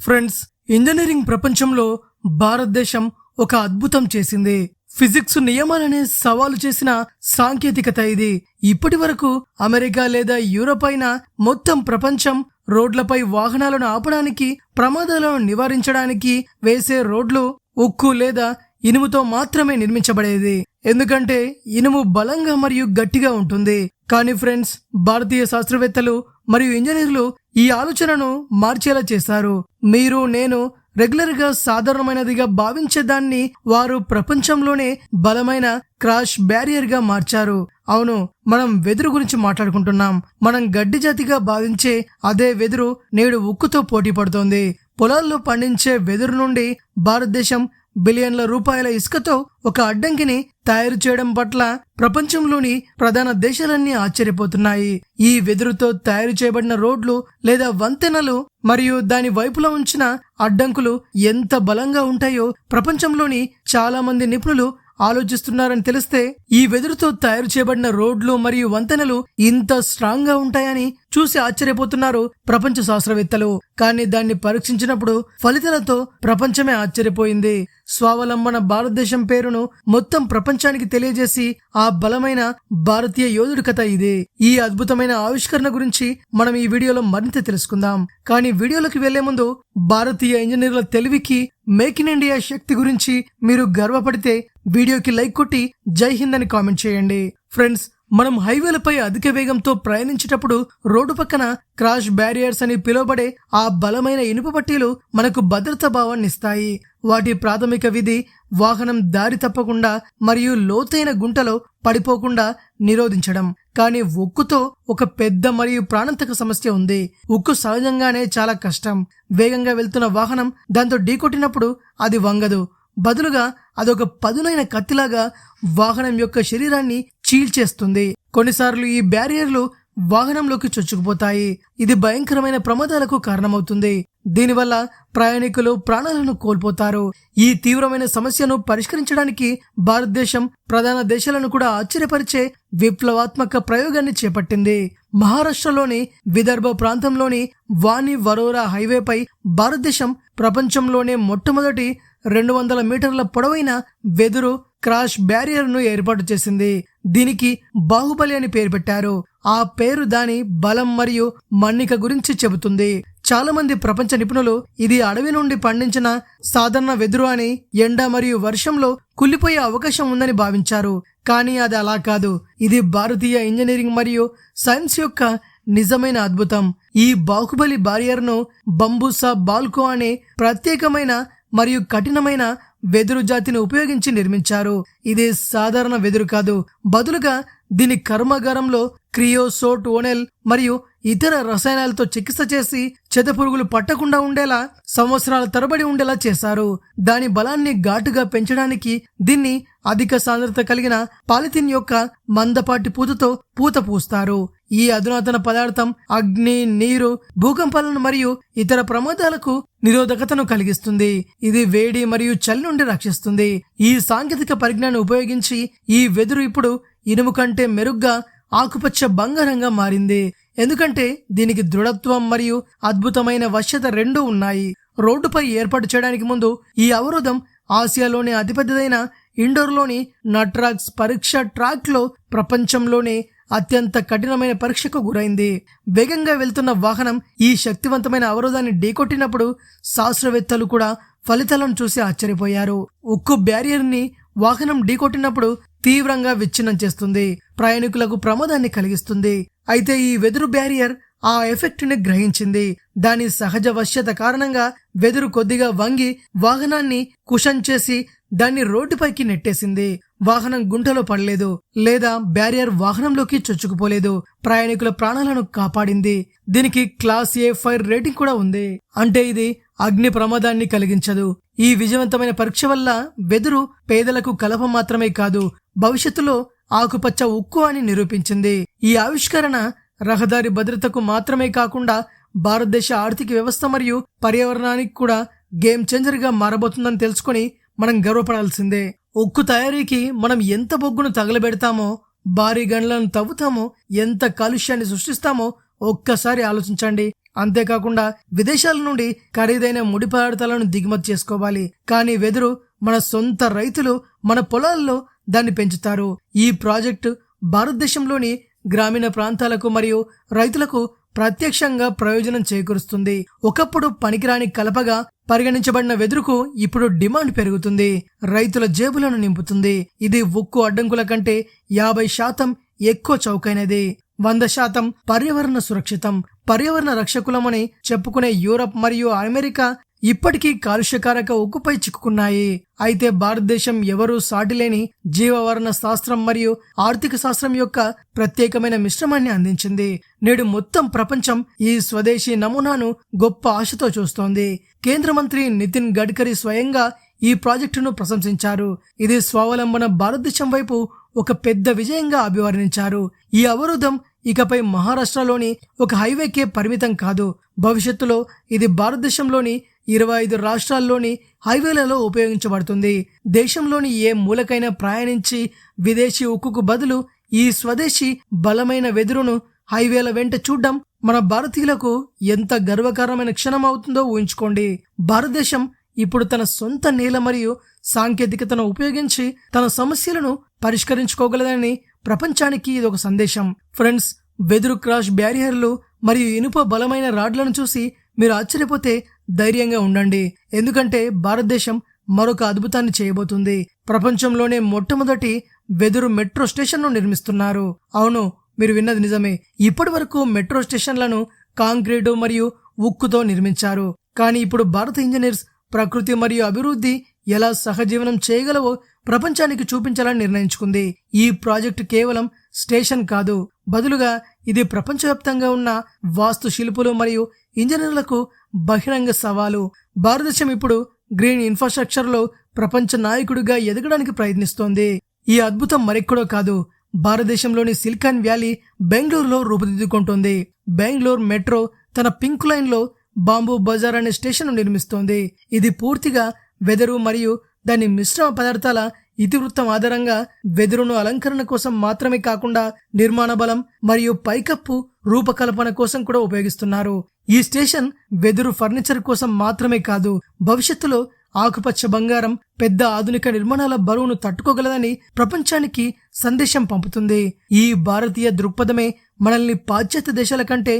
Friends engineering ప్రపంచంలో భారతదేశం ఒక అద్భుతం చేసింది. ఫిజిక్స్ నియమాలనే సవాలు చేసిన సాంకేతికత ఇది. ఇప్పటి వరకు అమెరికా లేదా యూరోప్ అయినా మొత్తం ప్రపంచం రోడ్లపై వాహనాలను ఆపడానికి ప్రమాదాలను నివారించడానికి వేసే రోడ్లు ఉక్కు లేదా ఇనుముతో మాత్రమే నిర్మించబడేది. ఎందుకంటే ఇనుము బలంగా మరియు గట్టిగా ఉంటుంది. కానీ ఫ్రెండ్స్ భారతీయ శాస్త్రవేత్తలు మరియు ఇంజనీర్లు ఈ ఆలోచనను మార్చేలా చేశారు మీరు నేను రెగ్యులర్గా సాధారణమైనదిగా భావించే దాన్ని వారు ప్రపంచంలోనే బలమైన క్రాష్ బ్యారియర్గా మార్చారు. అవును మనం వెదురు గురించి మాట్లాడుకుంటున్నాం. మనం గడ్డి జాతిగా భావించే అదే వెదురు నేడు ఉక్కుతో పోటీ పడుతోంది. పొలాల్లో పండించే వెదురు నుండి భారతదేశం బిలియన్ల రూపాయల ఇసుకతో ఒక అడ్డంకిని తయారు చేయడం పట్ల ప్రపంచంలోని ప్రధాన దేశాలన్నీ ఆశ్చర్యపోతున్నాయి. ఈ వెదురుతో తయారు చేయబడిన రోడ్లు లేదా వంతెనలు మరియు దాని వైపులో ఉంచిన అడ్డంకులు ఎంత బలంగా ఉంటాయో ప్రపంచంలోని చాలా మంది నిపుణులు ఆలోచిస్తున్నారని తెలిస్తే ఈ వెదురుతో తయారు చేయబడిన రోడ్లు మరియు వంతెనలు ఇంత స్ట్రాంగ్గా ఉంటాయని చూసి ఆశ్చర్యపోతున్నారు ప్రపంచ శాస్త్రవేత్తలు. కానీ దాన్ని పరీక్షించినప్పుడు ఫలితాలతో ప్రపంచమే ఆశ్చర్యపోయింది. స్వావలంబన భారతదేశం పేరును మొత్తం ప్రపంచానికి తెలియజేసి ఆ బలమైన భారతీయ యోధుడి కథ ఇది. ఈ అద్భుతమైన ఆవిష్కరణ గురించి మనం ఈ వీడియోలో మరింత తెలుసుకుందాం. కానీ వీడియోలోకి వెళ్ళే ముందు భారతీయ ఇంజనీర్ల తెలివికి మేక్ ఇన్ ఇండియా శక్తి గురించి మీరు గర్వపడితే వీడియోకి లైక్ కొట్టి జై హింద్ అని కామెంట్ చేయండి. ఫ్రెండ్స్ మనం హైవేలపై అధిక వేగంతో ప్రయాణించేటప్పుడు రోడ్డు పక్కన క్రాష్ బ్యారియర్స్ అని పిలువబడే ఆ బలమైన ఇనుప పట్టీలు మనకు భద్రతా భావాన్ని ఇస్తాయి. వాటి ప్రాథమిక విధి వాహనం దారి తప్పకుండా మరియు లోతైన గుంటలో పడిపోకుండా నిరోధించడం. కానీ ఉక్కుతో ఒక పెద్ద మరియు ప్రాణాంతక సమస్య ఉంది. ఉక్కు సహజంగానే చాలా కష్టం. వేగంగా వెళ్తున్న వాహనం దాంతో ఢీకొట్టినప్పుడు అది వంగదు. బదులుగా అదొక పదునైన కత్తిలాగా వాహనం యొక్క శరీరాన్ని చీల్చేస్తుంది. కొన్నిసార్లు ఈ బ్యారియర్లు వాహనంలోకి చొచ్చుకుపోతాయి. ఇది భయంకరమైన ప్రమాదాలకు కారణమవుతుంది. దీనివల్ల ప్రయాణికులు ప్రాణాలను కోల్పోతారు. ఈ తీవ్రమైన సమస్యను పరిష్కరించడానికి భారతదేశం ప్రధాన దేశాలను కూడా ఆశ్చర్యపరిచే విప్లవాత్మక ప్రయోగాన్ని చేపట్టింది. మహారాష్ట్రలోని విదర్భ ప్రాంతంలోని వాణి వరోరా హైవేపై భారతదేశం ప్రపంచంలోనే మొట్టమొదటి రెండు వందల మీటర్ల పొడవైన వెదురు క్రాష్ బ్యారియర్ను ఏర్పాటు చేసింది. దీనికి బాహుబలి అని పేరు పెట్టారు. ఆ పేరు దాని బలం మరియు మన్నిక గురించి చెబుతుంది. చాలా మంది ప్రపంచ నిపుణులు ఇది అడవి నుండి పండించిన సాధారణ వెదురు అని ఎండ మరియు వర్షంలో కుళ్ళిపోయే అవకాశం ఉందని భావించారు. కానీ అది అలా కాదు. ఇది భారతీయ ఇంజనీరింగ్ మరియు సైన్స్ యొక్క నిజమైన అద్భుతం. ఈ బాహుబలి బారియర్ను బంబూసా బాల్కో అనే ప్రత్యేకమైన మరియు కఠినమైన వెదురు జాతిని ఉపయోగించి నిర్మించారు. ఇది సాధారణ వెదురు కాదు. బదులుగా దీని కర్మాగారంలో క్రియోసోట్ ఓనెల్ మరియు ఇతర రసాయనాలతో చికిత్స చేసి చెదపురుగులు పట్టకుండా ఉండేలా సంవత్సరాల తరబడి ఉండేలా చేశారు. దాని బలాన్ని ఘాటుగా పెంచడానికి దీన్ని అధిక సాంద్రత కలిగిన పాలిథిన్ యొక్క మందపాటి పూతతో పూత పూస్తారు. ఈ అధునాతన పదార్థం అగ్ని నీరు భూకంపాలను మరియు ఇతర ప్రమాదాలకు నిరోధకతను కలిగిస్తుంది. ఇది వేడి మరియు చలి నుండి రక్షిస్తుంది. ఈ సాంకేతిక పరిజ్ఞానం ఉపయోగించి ఈ వెదురు ఇప్పుడు ఇనుము కంటే మెరుగ్గా ఆకుపచ్చ బంగారంగా మారింది. ఎందుకంటే దీనికి దృఢత్వం మరియు అద్భుతమైన వశ్యత రెండూ ఉన్నాయి. రోడ్డుపై ఏర్పాటు చేయడానికి ముందు ఈ అవరోధం ఆసియాలోని అతిపెద్దదైన ఇండోర్లోని నట్రాక్స్ పరీక్ష ట్రాక్లో ప్రపంచంలోనే అత్యంత కఠినమైన పరీక్షకు గురైంది. వేగంగా వెళ్తున్న వాహనం ఈ శక్తివంతమైన అవరోధాన్ని ఢీకొట్టినప్పుడు శాస్త్రవేత్తలు కూడా ఫలితాలను చూసి ఆశ్చర్యపోయారు. ఉక్కు బ్యారియర్ని వాహనం ఢీకొట్టినప్పుడు తీవ్రంగా విచ్ఛిన్నం చేస్తుంది. ప్రయాణికులకు ప్రమాదాన్ని కలిగిస్తుంది. అయితే ఈ వెదురు బ్యారియర్ ఆ ఎఫెక్ట్ని గ్రహించింది. దాని సహజ వశ్యత కారణంగా వెదురు కొద్దిగా వంగి వాహనాన్ని కుషన్ చేసి దాన్ని రోడ్డుపైకి నెట్టేసింది. వాహనం గుంటలో పడలేదు. లేదా బ్యారియర్ వాహనంలోకి చొచ్చుకుపోలేదు. ప్రయాణికుల ప్రాణాలను కాపాడింది. దీనికి క్లాస్ ఏ ఫైర్ రేటింగ్ కూడా ఉంది. అంటే ఇది అగ్ని ప్రమాదాన్ని కలిగించదు. ఈ విజయవంతమైన పరీక్ష వల్ల వెదురు పేదలకు కలప మాత్రమే కాదు భవిష్యత్తులో ఆకుపచ్చ ఉక్కు అని నిరూపించింది. ఈ ఆవిష్కరణ రహదారి భద్రతకు మాత్రమే కాకుండా భారతదేశ ఆర్థిక వ్యవస్థ మరియు పర్యావరణానికి కూడా గేమ్ చేంజర్గా మారబోతుందని తెలుసుకుని మనం గర్వపడాల్సిందే ఉక్కు తయారీకి మనం ఎంత బొగ్గును తగలబెడతామో భారీ గండ్లను తవ్వుతామో ఎంత కాలుష్యాన్ని సృష్టిస్తామో ఒక్కసారి ఆలోచించండి. అంతేకాకుండా విదేశాల నుండి ఖరీదైన ముడి పదార్థాలను దిగుమతి చేసుకోవాలి. కానీ వెదురు మన సొంత రైతులు మన పొలాల్లో దాన్ని పెంచుతారు. ఈ ప్రాజెక్టు భారతదేశంలోని గ్రామీణ ప్రాంతాలకు మరియు రైతులకు ప్రత్యక్షంగా ప్రయోజనం చేకూరుస్తుంది. ఒకప్పుడు పనికిరాని కలపగా పరిగణించబడిన వెదురుకు ఇప్పుడు డిమాండ్ పెరుగుతుంది. రైతుల జేబులను నింపుతుంది. ఇది ఉక్కు అడ్డంకుల కంటే యాభై శాతం ఎక్కువ చౌకైనది. వంద శాతం పర్యావరణ సురక్షితం. పర్యావరణ రక్షకులమని చెప్పుకునే యూరప్ మరియు అమెరికా ఇప్పటికీ కాలుష్యకారక ఉక్కుపై చిక్కుకున్నాయి. అయితే భారతదేశం ఎవరూ సాటిలేని జీవవరణ శాస్త్రం మరియు ఆర్థిక శాస్త్రం యొక్క ప్రత్యేకమైన మిశ్రమాన్ని అందించింది. నేడు మొత్తం ప్రపంచం ఈ స్వదేశీ నమూనాను గొప్ప ఆశతో చూస్తోంది. కేంద్ర మంత్రి నితిన్ గడ్కరీ స్వయంగా ఈ ప్రాజెక్టును ప్రశంసించారు. ఇది స్వావలంబన భారతదేశం వైపు ఒక పెద్ద విజయంగా అభివర్ణించారు. ఈ అవరోధం ఇకపై మహారాష్ట్రలోని ఒక హైవేకే పరిమితం కాదు. భవిష్యత్తులో ఇది భారతదేశంలోని ఇరవై ఐదు రాష్ట్రాల్లోని హైవేలలో ఉపయోగించబడుతుంది. దేశంలోని ఏ మూలకైనా ప్రయాణించి విదేశీ ఉక్కుకు బదులు ఈ స్వదేశీ బలమైన వెదురును హైవేల వెంట చూడ్డం మన భారతీయులకు ఎంత గర్వకారమైన క్షణం అవుతుందో ఊహించుకోండి. భారతదేశం ఇప్పుడు తన సొంత నేల మరియు సాంకేతికతను ఉపయోగించి తన సమస్యలను పరిష్కరించుకోగలదని ప్రపంచానికి ఇది ఒక సందేశం. ఫ్రెండ్స్ వెదురు క్రాష్ బ్యారియర్లు మరియు ఇనుప బలమైన రాడ్లను చూసి మీరు ఆశ్చర్యపోతే ధైర్యంగా ఉండండి. ఎందుకంటే భారతదేశం మరొక అద్భుతాన్ని చేయబోతుంది. ప్రపంచంలోనే మొట్టమొదటి వెదురు మెట్రో స్టేషన్ను నిర్మిస్తున్నారు. అవును మీరు విన్నది నిజమే. ఇప్పటి వరకు మెట్రో స్టేషన్లను కాంక్రీటు మరియు ఉక్కుతో నిర్మించారు. కానీ ఇప్పుడు భారత ఇంజనీర్స్ ప్రకృతి మరియు అభివృద్ధి ఎలా సహజీవనం చేయగలవో ప్రపంచానికి చూపించాలని నిర్ణయించుకుంది. ఈ ప్రాజెక్టు కేవలం స్టేషన్ కాదు బదులుగా ఇది ప్రపంచవ్యాప్తంగా ఉన్న వాస్తు శిల్పులు మరియు ఇంజనీర్లకు బహిరంగ సవాలు. భారతదేశం ఇప్పుడు గ్రీన్ ఇన్ఫ్రాస్ట్రక్చర్లో ప్రపంచ నాయకుడిగా ఎదగడానికి ప్రయత్నిస్తోంది. ఈ అద్భుతం మరెక్కడో కాదు. భారతదేశంలోని సిలికాన్ వ్యాలీ బెంగళూరులో రూపుదిద్దుకుంటోంది. బెంగళూరు మెట్రో తన పింక్ లైన్లో బాంబు బజార్ అనే స్టేషన్ నిర్మిస్తోంది. ఇది పూర్తిగా వెదరు మరియు దాని మిశ్రమ పదార్థాల ఇతివృత్తం ఆధారంగా వెదురును అలంకరణ కోసం మాత్రమే కాకుండా నిర్మాణ బలం మరియు పైకప్పు రూపకల్పన కోసం కూడా ఉపయోగిస్తున్నారు. ఈ స్టేషన్ వెదురు ఫర్నిచర్ కోసం మాత్రమే కాదు భవిష్యత్తులో ఆకుపచ్చ బంగారం పెద్ద ఆధునిక నిర్మాణాల బరువును తట్టుకోగలదని ప్రపంచానికి సందేశం పంపుతుంది. ఈ భారతీయ దృక్పథమే మనల్ని పాశ్చాత్య దేశాల కంటే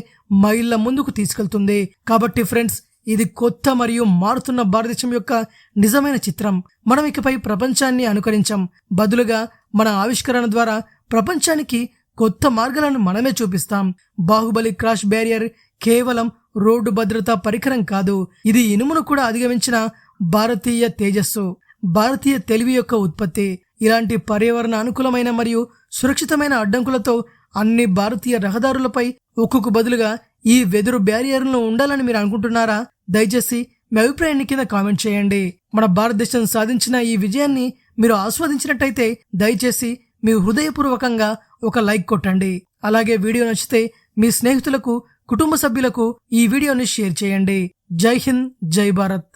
మైళ్ళ ముందుకు తీసుకెళ్తుంది. కాబట్టి ఫ్రెండ్స్ ఇది కొత్త మరియు మారుతున్న భారతదేశం యొక్క నిజమైన చిత్రం. మనం ఇకపై ప్రపంచాన్ని అనుకరించాం. బదులుగా మన ఆవిష్కరణ ద్వారా ప్రపంచానికి కొత్త మార్గాలను మనమే చూపిస్తాం. బాహుబలి క్రాష్ బ్యారియర్ కేవలం రోడ్డు భద్రతా పరికరం కాదు ఇది ఇనుమును కూడా అధిగమించిన భారతీయ తేజస్సు భారతీయ తెలివి యొక్క ఉత్పత్తి. ఇలాంటి పర్యావరణ అనుకూలమైన మరియు సురక్షితమైన అడ్డంకులతో అన్ని భారతీయ రహదారులపై ఉక్కుకు బదులుగా ఈ వెదురు బ్యారియర్లను ఉండాలని మీరు అనుకుంటున్నారా? దయచేసి మీ అభిప్రాయాన్ని కింద కామెంట్ చేయండి. మన భారతదేశం సాధించిన ఈ విజయాన్ని మీరు ఆస్వాదించినట్టయితే దయచేసి మీ హృదయపూర్వకంగా ఒక లైక్ కొట్టండి. అలాగే వీడియో నచ్చితే మీ స్నేహితులకు కుటుంబ సభ్యులకు ఈ వీడియోని షేర్ చేయండి. జై హింద్ జై భారత్.